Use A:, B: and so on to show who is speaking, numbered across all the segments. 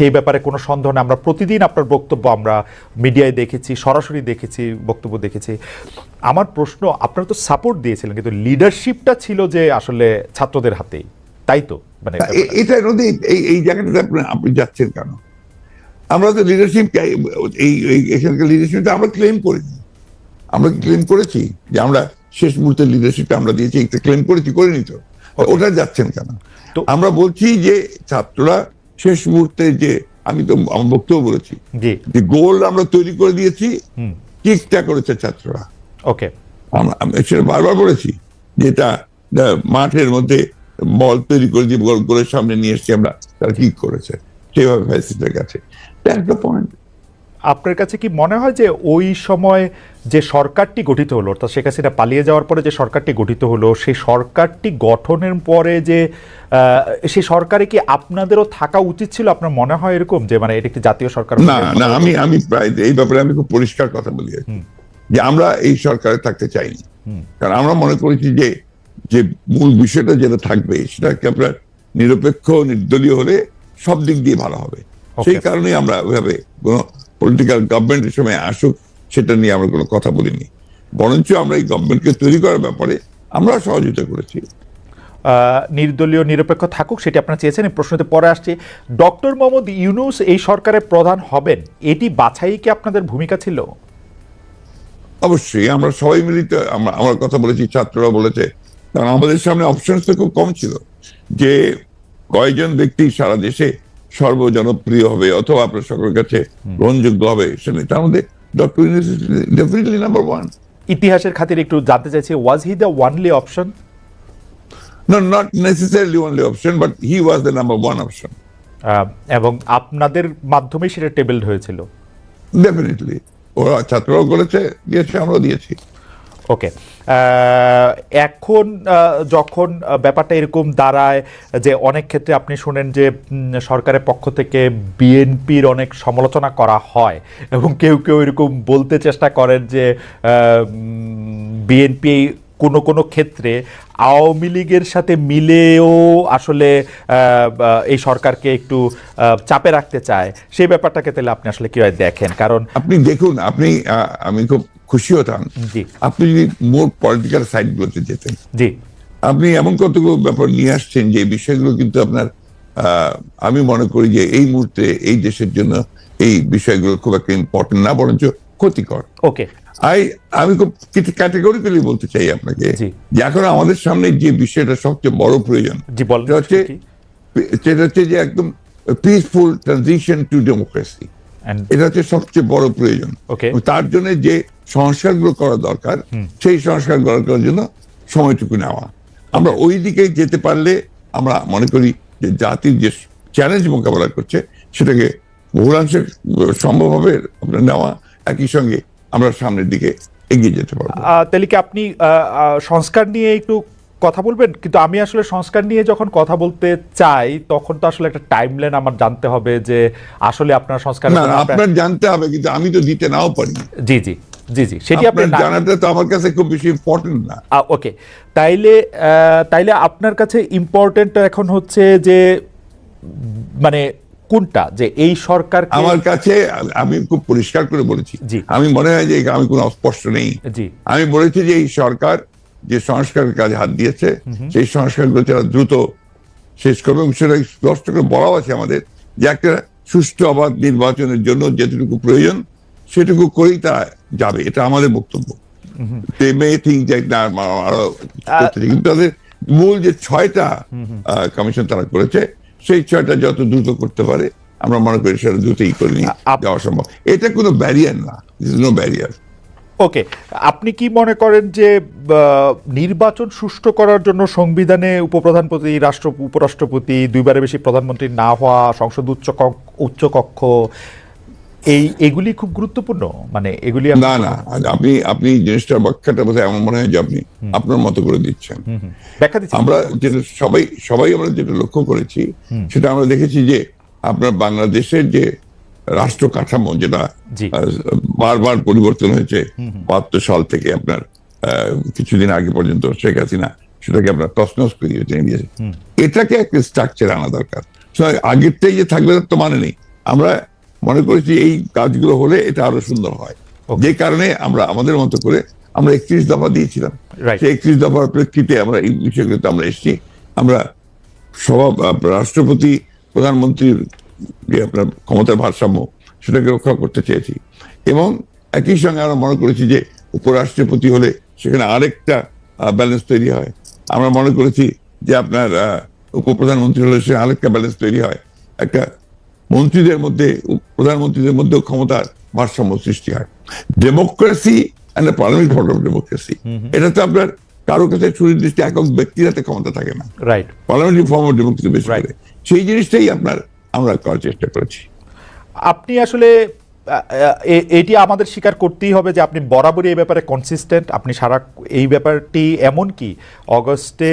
A: সেই ব্যাপারে কোনো সন্দেহ নেই। আমরা প্রতিদিন আপনার বক্তব্য আমরা মিডিয়ায় দেখেছি সরাসরি দেখেছি বক্তব্য দেখেছি। আমার প্রশ্ন আপনারা তো সাপোর্ট দিয়েছিলেন কিন্তু লিডারশিপটা ছিল যে আসলে ছাত্রদের হাতেই। তাই তো? মানে
B: এটা নদী এই এই জায়গাটাতে আপনি যাচ্ছেন কেন? আমরা তো লিডারশিপ এই এখানকার লিডারশিপটা আমরা ক্লেম করিনি আমরা ক্লেম করেছি? যে আমরা শেষ মুহূর্তে লিডারশিপটা আমরা দিয়েছি ক্লেম করেছি করিনি তো। ওটা যাচ্ছেন কেন?
A: তো-
B: আমরা বলছি যে ছাত্ররা শেষ মুহূর্তে যে আমি তো আমার বক্তব্য বলেছি যে গোল আমরা তৈরি করে দিয়েছি কিকটা করেছে ছাত্ররা?
A: ওকে।
B: আমরা আমি সেটা বারবার বলেছি যেটা মাঠের মধ্যে বল তৈরি করে দিয়ে বল করে সামনে নিয়ে এসেছি আমরা তারা কিক করেছে? সেভাবে ফ্যাসিস্টের কাছে। দ্যাটস দ্য পয়েন্ট
A: আপনার কাছে কি মনে হয় যে ওই সময় যে সরকারটি গঠিত হলো অর্থাৎ শেখ হাসিনা পালিয়ে যাওয়ার পরে যে সরকারটি গঠিত হলো সেই সরকারটি গঠনের পরে যে সেই সরকারে কি আপনাদেরও থাকা উচিত ছিল? আপনার মনে হয় এরকম যে মানে এটা একটি জাতীয় সরকার
B: না না আমি আমি প্রায় এই ব্যাপারে আমি খুব পরিষ্কার কথা বলি যে আমরা এই সরকারে থাকতে চাইনি। কারণ আমরা মনে করেছি যে যে মূল বিষয়টা যেটা থাকবে সেটাকে আপনার নিরপেক্ষ নির্দলীয় হলে সব দিক দিয়ে ভালো হবে। সেই কারণেই আমরা ওইভাবে কোনো পলিটিক্যাল গভর্নমেন্টের সময় আসুক সেটা নিয়ে আমরা কোনো কথা বলিনি। বরঞ্চ আমরা এই গভর্নমেন্টকে তৈরি করার ব্যাপারে আমরা সহযোগিতা করেছি।
A: নির্দলীয় নিরপেক্ষ থাকুক সেটি আপনারা চেয়েছেন এই প্রশ্নতে পরে আসছে। ডক্টর মোহাম্মদ ইউনুস এই সরকারের প্রধান হবেন এটি বাছাই কি আপনাদের ভূমিকা ছিল?
B: অবশ্যই আমরা সবাই মিলিত আমরা আমার কথা বলেছি ছাত্ররা বলেছে কারণ আমাদের সামনে অপশন তো খুব কম ছিল। যে কয়জন ব্যক্তি সারা দেশে সর্বজনপ্রিয় হবে অথবা আপনার সকলের কাছে গ্রহণযোগ্য হবে সেটা তার মধ্যে ডক্টর ডেফিনেটলি নাম্বার ওয়ান
A: ইতিহাসের খাতির একটু জানতে চাইছি was he the only option
B: No, not necessarily only option, but he was the number one option.
A: এবং আপনাদের মাধ্যমেই সেটা টেবিলড হয়েছিল।
B: Definitely. ওরা ছাত্ররাও করেছে দিয়েছে আমরাও দিয়েছি।
A: ওকে। এখন যখন ব্যাপারটা এরকম দাঁড়ায় যে অনেক ক্ষেত্রে আপনি শুনেন যে সরকারের পক্ষ থেকে বিএনপির অনেক সমালোচনা করা হয় এবং কেউ কেউ এরকম বলতে চেষ্টা করেন যে বিএনপি কোনো কোনো ক্ষেত্রে আওয়ামী লীগের সাথে মিলেও আসলে এই সরকারকে একটু চাপে রাখতে চায়। সেই ব্যাপারটাকে তাহলে আপনি আসলে কীভাবে দেখেন? কারণ
B: আপনি দেখুন, আপনি আমি খুব খুশি হতাম। আপনি যদি মোর পলিটিক্যাল সাইড গুলোতে যেতেন আপনি এমন কতগুলো ব্যাপার নিয়ে আসছেন যে বিষয়গুলো কিন্তু আপনার আমি মনে করি যে এই মুহূর্তে এই দেশের জন্য এই বিষয়গুলো খুব একটা ইম্পর্টেন্ট না বরঞ্চ ক্ষতিকর।
A: ওকে।
B: আই আমি খুব কিছু ক্যাটেগরিক্যালি বলতে চাই আপনাকে যে এখন আমাদের সামনে যে বিষয়টা সবচেয়ে বড় প্রয়োজন সেটা হচ্ছে যে একদম পিসফুল ট্রানজিশন টু ডেমোক্রেসি এটা হচ্ছে সবচেয়ে বড় প্রয়োজন। তার জন্য যে সংস্কারগুলো করা দরকার সেই সংস্কার করার জন্য সময়টুকু নেওয়া। আমরা ওই দিকে যেতে পারলে আমরা মনে করি যে জাতির যে চ্যালেঞ্জ মোকাবেলা করছে সেটাকে বহুলাংশে সম্ভব হবে আপনার নেওয়া। একই সঙ্গে আমরা সামনের দিকে এগিয়ে যেতে পারব।
A: তাহলে কি আপনি সংস্কার নিয়ে একটু কথা বলবেন? কিন্তু আমি আসলে সংস্কার নিয়ে যখন কথা বলতে চাই তখন তো আসলে একটা টাইম টাইমলাইন আমার জানতে হবে যে আসলে আপনার সংস্কার
B: আপনার জানতে হবে কিন্তু আমি তো দিতে নাও পারি
A: জি জি জি জি সেটি আপনি
B: আপনার জানাটা তো আমার কাছে খুব বেশি ইম্পর্টেন্ট না।
A: ওকে তাইলে আহ, তাইলে আপনার কাছে ইম্পর্টেন্ট এখন হচ্ছে যে মানে কোনটা? যে এই সরকার
B: আমার কাছে আমি খুব পরিষ্কার করে বলেছি। আমি মনে হয় যে আমি কোনো অস্পষ্ট নেই।
A: জি।
B: আমি বলেছি যে এই সরকার যে সংস্কারের কাজে হাত দিয়েছে সেই সংস্কারগুলো যারা দ্রুত শেষ করবে এবং সেটা স্পষ্ট করে বলাও আছে আমাদের যে একটা সুষ্ঠু অবাধ নির্বাচনের জন্য যেটুকু প্রয়োজন সেটুকু করেই তারা যাবে। এটা আমাদের বক্তব্য। কিন্তু তাদের মূল যে ছয়টা কমিশন তারা করেছে সেই ছয়টা যত দ্রুত করতে পারে আমরা মনে করি সেটা দ্রুতই করে নিয়ে যাওয়া সম্ভব। এটা কোনো ব্যারিয়ার না। নো ব্যারিয়ার
A: ওকে আপনি কি মনে করেন যে নির্বাচন সুষ্ঠু করার জন্য সংবিধানে উপপ্রধানপতি রাষ্ট্র উপরাষ্ট্রপতি দুইবারের বেশি প্রধানমন্ত্রী না হওয়া সংসদ উচ্চ কক্ষ- উচ্চ কক্ষ এই এগুলি খুব গুরুত্বপূর্ণ? মানে এগুলি
B: না না আপনি আপনি জিনিসটার ব্যাখ্যাটা বোধহয় এমন মনে হয় যে আপনি আপনার মতো করে দিচ্ছেন। আমরা যেটা সবাই সবাই আমরা যেটা লক্ষ্য করেছি সেটা আমরা দেখেছি যে আপনার বাংলাদেশের যে রাষ্ট্র কাঠামো যেটা বারবার পরিবর্তন হয়েছে। বাহাত্তর সাল থেকে আপনার কিছুদিন আগে পর্যন্ত শেখ হাসিনা সেটাকে আপনার তসনস করে দিয়ে টেনে দিয়েছে এটাকে একটা স্ট্রাকচার আনা দরকার। So, আগেরটাই যে থাকবে তো মানে নেই। আমরা মনে করেছি এই কাজগুলো হলে এটা আরও সুন্দর হয়। যে কারণে আমরা আমাদের মতো করে আমরা একত্রিশ দফা দিয়েছিলাম। সেই একত্রিশ দফার প্রেক্ষিতে আমরা এই বিষয়গুলোতে আমরা এসেছি। আমরা সভা রাষ্ট্রপতি প্রধানমন্ত্রীর যে আপনার ক্ষমতার ভারসাম্য সেটাকে রক্ষা করতে চেয়েছি। এবং একই সঙ্গে আমরা মনে করেছি যে উপরাষ্ট্রপতি হলে সেখানে আরেকটা ব্যালেন্স তৈরি হয়। আমরা মনে করেছি যে আপনার উপপ্রধানমন্ত্রী হলে সে আরেকটা ব্যালেন্স তৈরি হয়। একটা মন্ত্রীদের মধ্যে প্রধানমন্ত্রীদের মধ্যেও ক্ষমতার ভারসাম্য সৃষ্টি হয়। Democracy and parliament form of democracy এটা তো আপনার কারও কাছে সুনির্দিষ্ট একক ব্যক্তির হাতে ক্ষমতা থাকে না।
A: Right
B: parliamentary form of democracy বেশি করে সেই জিনিসটাই আপনার আমরা করার চেষ্টা করেছি।
A: আপনি আসলে এটি আমাদের স্বীকার করতেই হবে যে আপনি বরাবরই এই ব্যাপারে কনসিস্টেন্ট আপনি সারা, এই ব্যাপারটি এমন কি অগস্টে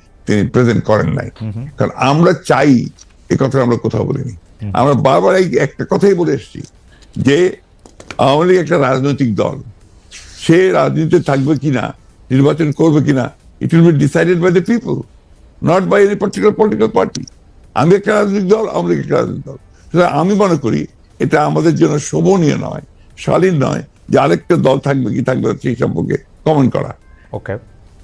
B: তিনি প্রেজেন্ট করেন নাই। কারণ আমরা চাই এ কথা আমরা কোথাও বলিনি। আমরা বারবার এই একটা কথাই বলে এসেছি যে আওয়ামী লীগ একটা রাজনৈতিক দল। সে রাজনীতিতে থাকবে কিনা নির্বাচন করবে কিনা it will be decided by the people not by any particular political party আমি একটা রাজনৈতিক দল আওয়ামী লীগ একটা রাজনৈতিক দল। সুতরাং আমি মনে করি এটা আমাদের জন্য শোভনীয় নয় শালীন নয় যে আরেকটা দল থাকবে কি থাকবে সেই সম্পর্কে কমেন্ট করা।
A: ওকে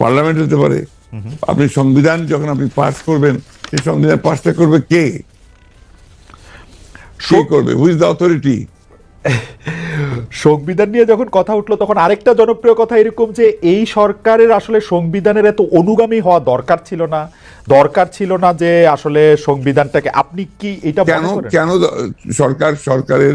B: পার্লামেন্ট হতে পারে। আপনি সংবিধান যখন আপনি পাস করবেন সেই সংবিধান পাসটা করবে কে? শো করবে? হুইজ দ্য অথরিটি
A: সংবিধান নিয়ে যখন কথা উঠল তখন আরেকটা জনপ্রিয় কথা এরকম যে এই সরকারের আসলে সংবিধানের এত অনুগামী হওয়া দরকার ছিল না। দরকার ছিল না যে আসলে সংবিধানটাকে আপনি কি এটা
B: কেন কেন সরকার সরকারের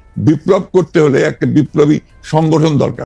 B: বিপ্লব করতে হলে একটা বিপ্লবী সংগঠন দরকার।